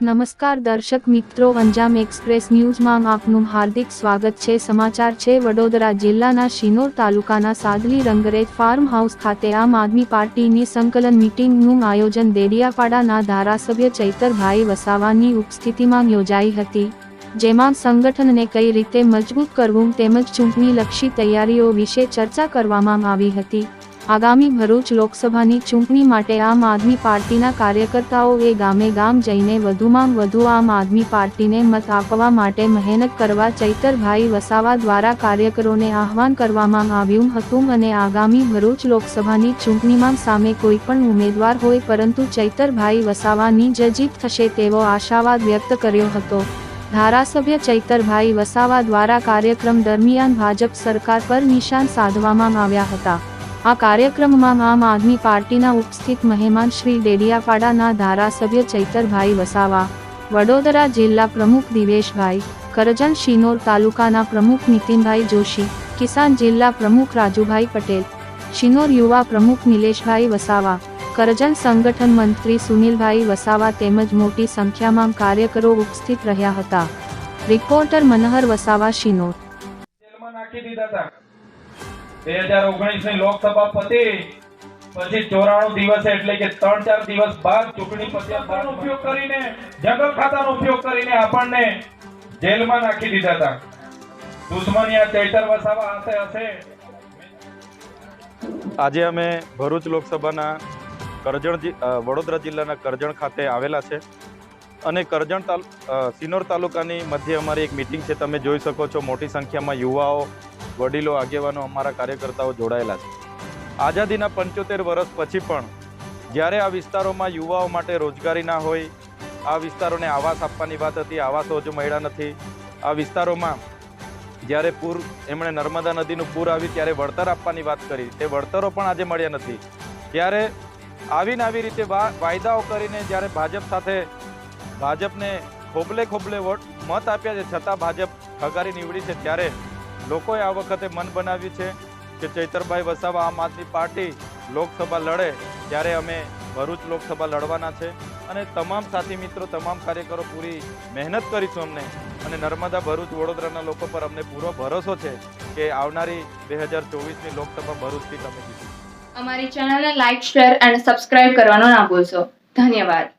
નમસ્કાર દર્શક મિત્રો અંજામ એક્સપ્રેસ ન્યૂઝમાં આપનું હાર્દિક સ્વાગત છે. સમાચાર છે, વડોદરા જિલ્લાના શિનોર તાલુકાના સાદલી રંગરેજ ફાર્મ હાઉસ ખાતે આમ આદમી પાર્ટીની સંકલન મીટિંગનું આયોજન દેડિયાપાડાના ધારાસભ્ય ચૈતરભાઈ વસાવાની ઉપસ્થિતિમાં યોજાઈ હતી, જેમાં સંગઠનને કઈ રીતે મજબૂત કરવું તેમજ ચૂંટણીલક્ષી તૈયારીઓ વિશે ચર્ચા કરવામાં આવી હતી. આગામી ભરૂચ લોકસભાની ચૂંટણી માટે આમ આદમી પાર્ટીના કાર્યકર્તાઓએ ગામે ગામ જઈને વધુમાં વધુ આમ આદમી પાર્ટીને મત આપવા માટે મહેનત કરવા ચૈતરભાઈ વસાવા દ્વારા કાર્યકરોને આહવાન કરવામાં આવ્યું હતું અને આગામી ભરૂચ લોકસભાની ચૂંટણીમાં સામે કોઈ પણ ઉમેદવાર હોય પરંતુ ચૈતરભાઈ વસાવાની જ જીત થશે તેવો આશાવાદ વ્યક્ત કર્યો હતો. ધારાસભ્ય ચૈતરભાઈ વસાવા દ્વારા કાર્યક્રમ દરમિયાન ભાજપ સરકાર પર નિશાન સાધવામાં આવ્યા હતા. આ કાર્યક્રમમાં આમ આદમી પાર્ટીના ઉપસ્થિત મહેમાન શ્રી ડેડિયાપાડાના ધારાસભ્ય ચૈતરભાઈ વસાવા, વડોદરા જિલ્લા પ્રમુખ દિવેશભાઈ, કરજણ શિનોર તાલુકાના પ્રમુખ નીતિનભાઈ જોશી, કિસાન જિલ્લા પ્રમુખ રાજુભાઈ પટેલ, શિનોર યુવા પ્રમુખ નિલેશભાઈ વસાવા, કરજણ સંગઠન મંત્રી સુનિલભાઈ વસાવા તેમજ મોટી સંખ્યામાં કાર્યકરો ઉપસ્થિત રહ્યા હતા. રિપોર્ટર મનહર વસાવા, શિનોર. નાખી દીધા હતા. બે હજાર ઓગણીસની લોકસભા પતી. પછી ચોરાણું દિવસે એટલે કે ત્રણ ચાર દિવસ બાદ ચૂંટણી પત્યા ઉપયોગ કરીને જંગલ ખાતાનો ઉપયોગ કરીને આપણને જેલમાં નાખી દીધા હતા. દુશ્મની આ ચૈતર વસાવા હાથે હશે. આજે અમે ભરૂચ લોકસભાના કરજણ વડોદરા જિલ્લાના કરજણ ખાતે આવેલા છે. અને કરજણ તાલ સિનોર તાલુકાની મધ્યે અમારી એક મિટિંગ છે તમે જોઈ શકો છો મોટી સંખ્યામાં યુવાઓ વડીલો, આગેવાનો, અમારા કાર્યકર્તાઓ જોડાયેલા છે. આઝાદીના પંચોતેર વર્ષ પછી પણ જ્યારે આ વિસ્તારોમાં યુવાઓ માટે રોજગારી ના હોય, આ વિસ્તારોને આવાસ આપવાની વાત હતી, આવાસો હજુ મળ્યા નથી. આ વિસ્તારોમાં જ્યારે પૂર, એમણે નર્મદા નદીનું પૂર આવ્યું ત્યારે વળતર આપવાની વાત કરી. તે વળતરો પણ આજે મળ્યા નથી. ત્યારે આવીને આવી રીતે વાયદાઓ કરીને જ્યારે ભાજપ સાથે, ભાજપને ખોબલે ખોબલે વોટ, મત આપ્યા છે, છતાં ભાજપ હગારી નીવડી છે, ત્યારે લોકોએ આ વખતે મન બનાવ્યું છે કે ચૈતરભાઈ વસાવા આમ આદમી પાર્ટી લોકસભા લડે ત્યારે અમે ભરૂચ લોકસભા લડવાના છે અને તમામ સાથી મિત્રો, તમામ કાર્યકરો પૂરી મહેનત કરીશું અમને. અને નર્મદા, ભરૂચ, વડોદરાના લોકો પર અમને પૂરો ભરોસો છે કે આવનારી બે હજાર ચોવીસની લોકસભા ભરૂચથી તમે જીતીશું અમારી ચેનલને લાઇક શેર અને સબસ્ક્રાઇબ કરવાનો ના ભૂલશો. ધન્યવાદ.